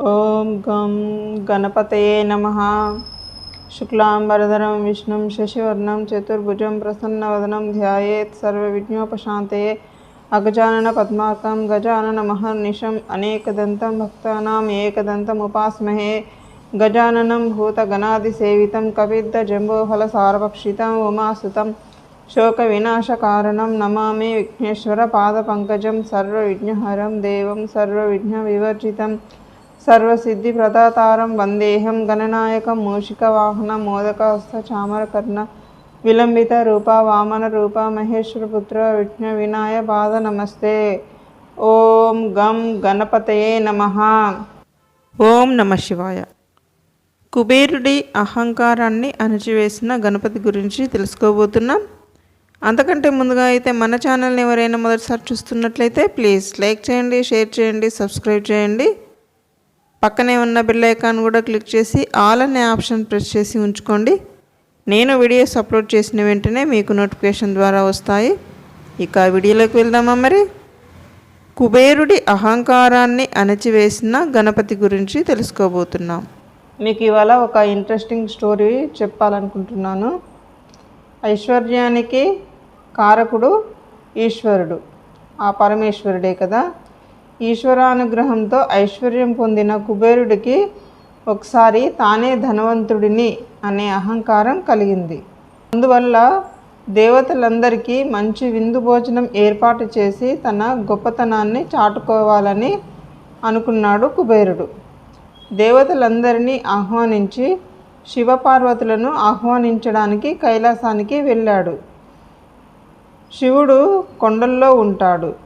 ॐ गं गणपतये नमः। शुक्लाम्बरधरं, विष्णुं, शशिवर्णं, चतुर्भुजं, प्रसन्नवदनं ध्यायेत् सर्वविघ्नोपशान्तये अगजाननपद्मार्कं गजाननमहर्निशम् अनेकदन्तं भक्तानाम् एकदन्तमुपास्महे गजाननं भूतगणादिसेवितं कपिद्धजम्बोफलसारभक्षितम् उमासुतं, शोकविनाशकारणं, नमामि विघ्नेश्वरपादपङ्कजं, सर्वविघ्नहरं, देवं సర్వసిద్ధి ప్రదాతారం వందేహం గణనాయకం మూషిక వాహన మోదకాస్త చామరకర్ణ విలంబిత రూప వామన రూప మహేశ్వరపుత్ర విఘ్న వినాయ పాద నమస్తే. ఓం గం గణపతయే నమ. ఓం నమ శివాయ. కుబేరుడి అహంకారాన్ని అణచివేసిన గణపతి గురించి తెలుసుకోబోతున్నాం. అంతకంటే ముందుగా అయితే మన ఛానల్ని ఎవరైనా మొదటిసారి చూస్తున్నట్లయితే ప్లీజ్ లైక్ చేయండి షేర్ చేయండి సబ్స్క్రైబ్ చేయండి. పక్కనే ఉన్న బెల్ ఐకాన్ కూడా క్లిక్ చేసి ఆల్ అనే ఆప్షన్ ప్రెస్ చేసి ఉంచుకోండి. నేను వీడియోస్ అప్లోడ్ చేసిన వెంటనే మీకు నోటిఫికేషన్ ద్వారా వస్తాయి. ఇక వీడియోలోకి వెళ్దామా మరి? కుబేరుడి అహంకారాన్ని అణచివేసిన గణపతి గురించి తెలుసుకోబోతున్నాం. మీకు ఇవాళ ఒక ఇంట్రెస్టింగ్ స్టోరీ చెప్పాలనుకుంటున్నాను. ఐశ్వర్యానికి కారకుడు ఈశ్వరుడు. ఆ పరమేశ్వరుడే కదా? ఈశ్వరానుగ్రహంతో ఐశ్వర్యం పొందిన కుబేరుడికి ఒకసారి తానే ధనవంతుడిని అనే అహంకారం కలిగింది. అందువల్ల దేవతలందరికీ మంచి విందు భోజనం ఏర్పాటు చేసి తన గొప్పతనాన్ని చాటుకోవాలని అనుకున్నాడు కుబేరుడు. దేవతలందరినీ ఆహ్వానించి శివపార్వతులను ఆహ్వానించడానికి కైలాసానికి వెళ్ళాడు. శివుడు కొండల్లో ఉంటాడు.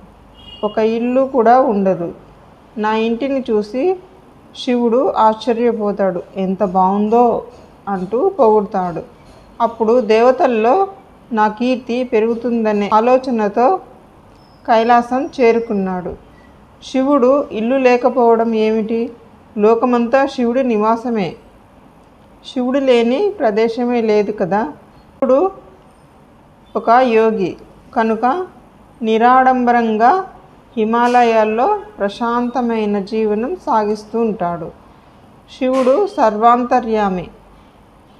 ఒక ఇల్లు కూడా ఉండదు. నా ఇంటిని చూసి శివుడు ఆశ్చర్యపోతాడు. ఎంత బాగుందో అంటూ పొగుడతాడు. అప్పుడు దేవతల్లో నా కీర్తి పెరుగుతుందనే ఆలోచనతో కైలాసం చేరుకున్నాడు. శివుడు ఇల్లు లేకపోవడం ఏమిటి? లోకమంతా శివుడి నివాసమే. శివుడు లేని ప్రదేశమే లేదు కదా? శివుడు ఒక యోగి. కనుక నిరాడంబరంగా హిమాలయాల్లో ప్రశాంతమైన జీవనం సాగిస్తూ ఉంటాడు. శివుడు సర్వాంతర్యామి.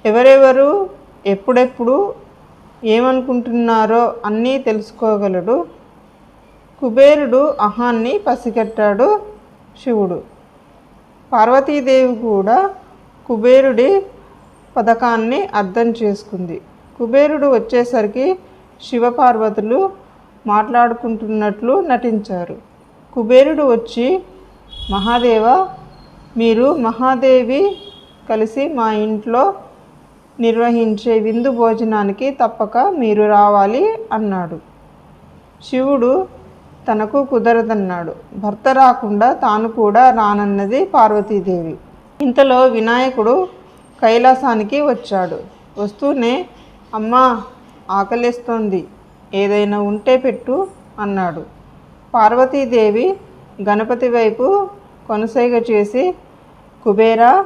ఎవరెవరు ఎప్పుడెప్పుడు ఏమనుకుంటున్నారో అన్నీ తెలుసుకోగలడు. కుబేరుడు అహాన్ని పసిగట్టాడు శివుడు. పార్వతీదేవి కూడా కుబేరుడి పథకాన్ని అర్థం చేసుకుంది. కుబేరుడు వచ్చేసరికి శివపార్వతులు మాట్లాడుకుంటున్నట్లు నటించారు. కుబేరుడు వచ్చి మహాదేవ మీరు మహాదేవి కలిసి మా ఇంట్లో నిర్వహించే విందు భోజనానికి తప్పక మీరు రావాలి అన్నాడు. శివుడు తనకు కుదరదన్నాడు. భర్త రాకుండా తాను కూడా రానన్నది పార్వతీదేవి. ఇంతలో వినాయకుడు కైలాసానికి వచ్చాడు. వస్తూనే అమ్మా ఆకలిస్తోంది. ఏదైనా ఉంటే పెట్టు అన్నాడు. పార్వతీదేవి గణపతి వైపు కొనసైగ చేసి కుబేరా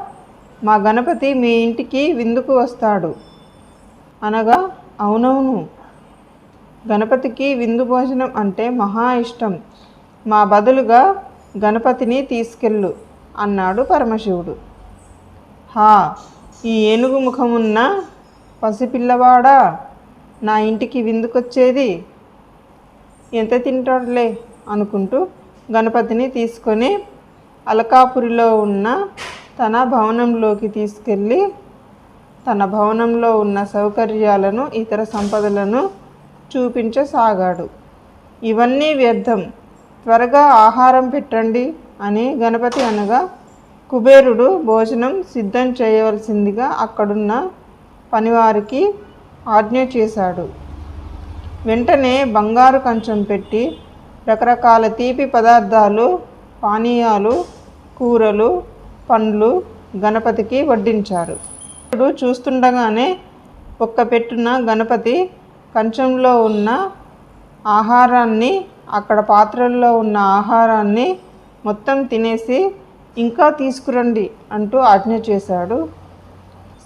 మా గణపతి మీ ఇంటికి విందుకు వస్తాడు. అనగా అవునవును. గణపతికి విందు భోజనం అంటే మహా ఇష్టం. మా బదులుగా గణపతిని తీసుకెళ్ళు అన్నాడు పరమశివుడు. హా ఈ ఏనుగు ముఖమున్న పసిపిల్లవాడా? నా ఇంటికి విందుకొచ్చేది? ఎంత తింటాడులే? అనుకుంటూ గణపతిని తీసుకొని అలకాపురిలో ఉన్న తన భవనంలోకి తీసుకెళ్ళి తన భవనంలో ఉన్న సౌకర్యాలను ఇతర సంపదలను చూపించసాగాడు. ఇవన్నీ వ్యర్థం. త్వరగా ఆహారం పెట్టండి అని గణపతి అనగా కుబేరుడు భోజనం సిద్ధం చేయవలసిందిగా అక్కడున్న పనివారికి ఆజ్ఞ చేశాడు. వెంటనే బంగారు కంచం పెట్టి రకరకాల తీపి పదార్థాలు పానీయాలు కూరలు పండ్లు గణపతికి వడ్డించారు. ఇప్పుడు చూస్తుండగానే ఒక్క పెట్టున గణపతి కంచంలో ఉన్న ఆహారాన్ని అక్కడ పాత్రల్లో ఉన్న ఆహారాన్ని మొత్తం తినేసి ఇంకా తీసుకురండి అంటూ ఆజ్ఞ చేశాడు.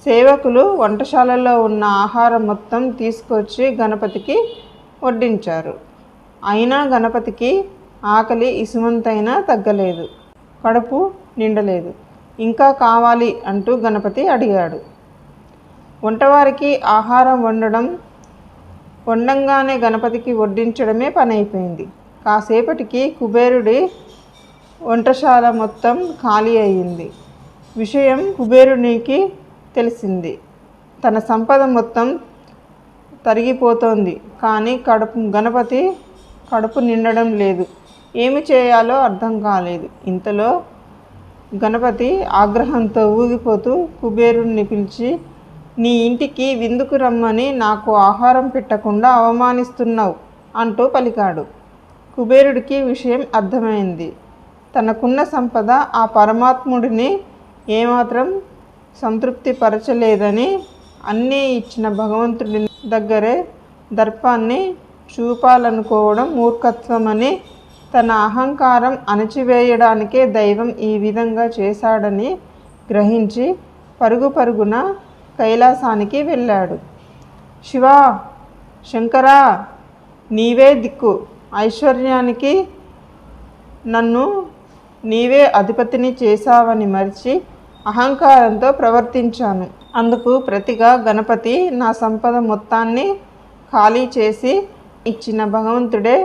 సేవకులు వంటశాలలో ఉన్న ఆహారం మొత్తం తీసుకొచ్చి గణపతికి వడ్డించారు. అయినా గణపతికి ఆకలి ఇసుమంతైనా తగ్గలేదు. కడుపు నిండలేదు. ఇంకా కావాలి అంటూ గణపతి అడిగాడు. వంటవారికి ఆహారం వండడం వండంగానే గణపతికి వడ్డించడమే పని అయిపోయింది కాసేపటికి కుబేరుడి వంటశాల మొత్తం ఖాళీ అయ్యింది. విషయం కుబేరునికి తెలిసింది. తన సంపద మొత్తం తరిగిపోతోంది. కానీ కడుపు గణపతి కడుపు నిండడం లేదు. ఏమి చేయాలో అర్థం కాలేదు. ఇంతలో గణపతి ఆగ్రహంతో ఊగిపోతూ కుబేరుణ్ణి పిలిచి నీ ఇంటికి విందుకు రమ్మని నాకు ఆహారం పెట్టకుండా అవమానిస్తున్నావు అంటూ పలికాడు. కుబేరుడికి విషయం అర్థమైంది. తనకున్న సంపద ఆ పరమాత్ముడిని ఏమాత్రం సంతృప్తి పరచలేదని అన్నీ ఇచ్చిన భగవంతుడి దగ్గరే దర్పాన్ని చూపాలనుకోవడం మూర్ఖత్వమని తన అహంకారం అణచివేయడానికే దైవం ఈ విధంగా చేశాడని గ్రహించి పరుగు పరుగున కైలాసానికి వెళ్ళాడు. శివా శంకరా నీవే దిక్కు. ఐశ్వర్యానికి నన్ను నీవే అధిపతిని చేశావని మరిచి అహంకారంతో ప్రవర్తించాను. అందుకు ప్రతిగా గణపతి నా సంపద మొత్తాన్ని ఖాళీ చేసి ఇచ్చిన భగవంతుడే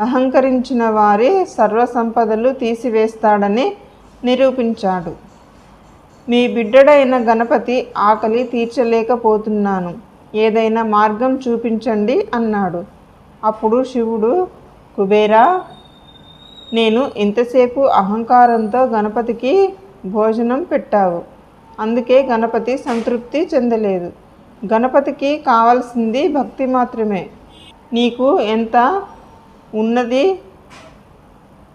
అహంకరించిన వారి సర్వ సంపదలు తీసివేస్తాడని నిరూపించాడు. మీ బిడ్డడైన గణపతి ఆకలి తీర్చలేకపోతున్నాను. ఏదైనా మార్గం చూపించండి అన్నాడు. అప్పుడు శివుడు కుబేరా నేను ఇంతసేపు అహంకారంతో గణపతికి భోజనం పెట్టావు. అందుకే గణపతి సంతృప్తి చెందలేదు. గణపతికి కావాల్సింది భక్తి మాత్రమే. నీకు ఎంత ఉన్నది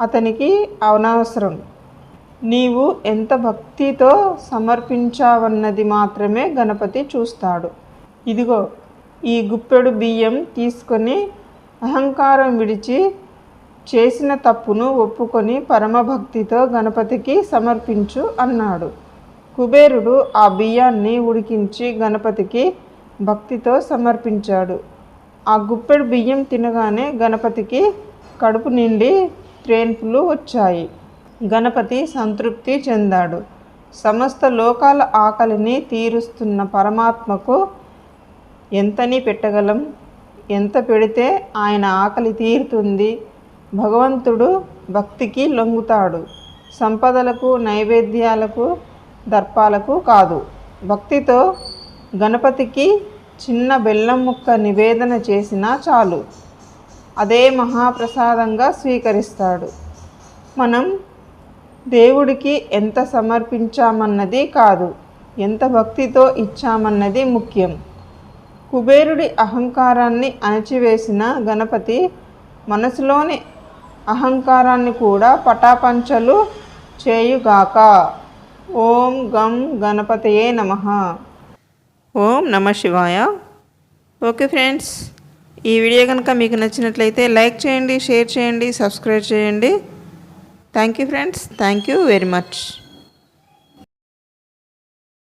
అతనికి అనవసరం నీవు ఎంత భక్తితో సమర్పించావన్నది మాత్రమే గణపతి చూస్తాడు. ఇదిగో ఈ గుప్పెడు బియ్యం తీసుకొని అహంకారం విడిచి చేసిన తప్పును ఒప్పుకొని పరమభక్తితో గణపతికి సమర్పించు అన్నాడు. కుబేరుడు ఆ బియ్యాన్ని ఉడికించి గణపతికి భక్తితో సమర్పించాడు. ఆ గుప్పెడు బియ్యం తినగానే గణపతికి కడుపు నిండి త్రేన్పులు వచ్చాయి. గణపతి సంతృప్తి చెందాడు. సమస్త లోకాల ఆకలిని తీరుస్తున్న పరమాత్మకు ఎంతని పెట్టగలం? ఎంత పెడితే ఆయన ఆకలి తీరుతుంది? భగవంతుడు భక్తికి లొంగుతాడు. సంపదలకు నైవేద్యాలకు దర్పాలకు కాదు. భక్తితో గణపతికి చిన్న బెల్లం ముక్క నివేదన చేసినా చాలు. అదే మహాప్రసాదంగా స్వీకరిస్తాడు. మనం దేవుడికి ఎంత సమర్పించామన్నది కాదు. ఎంత భక్తితో ఇచ్చామన్నది ముఖ్యం. కుబేరుడి అహంకారాన్ని అణచివేసిన గణపతి మనసులోని అహంకారాన్ని కూడా పటాపంచలు చేయుగాక. ఓం గం గణపతయే నమ. ఓం నమ శివాయ. ఓకే ఫ్రెండ్స్ ఈ వీడియో కనుక మీకు నచ్చినట్లయితే లైక్ చేయండి షేర్ చేయండి సబ్స్క్రైబ్ చేయండి. Thank you friends thank you very much.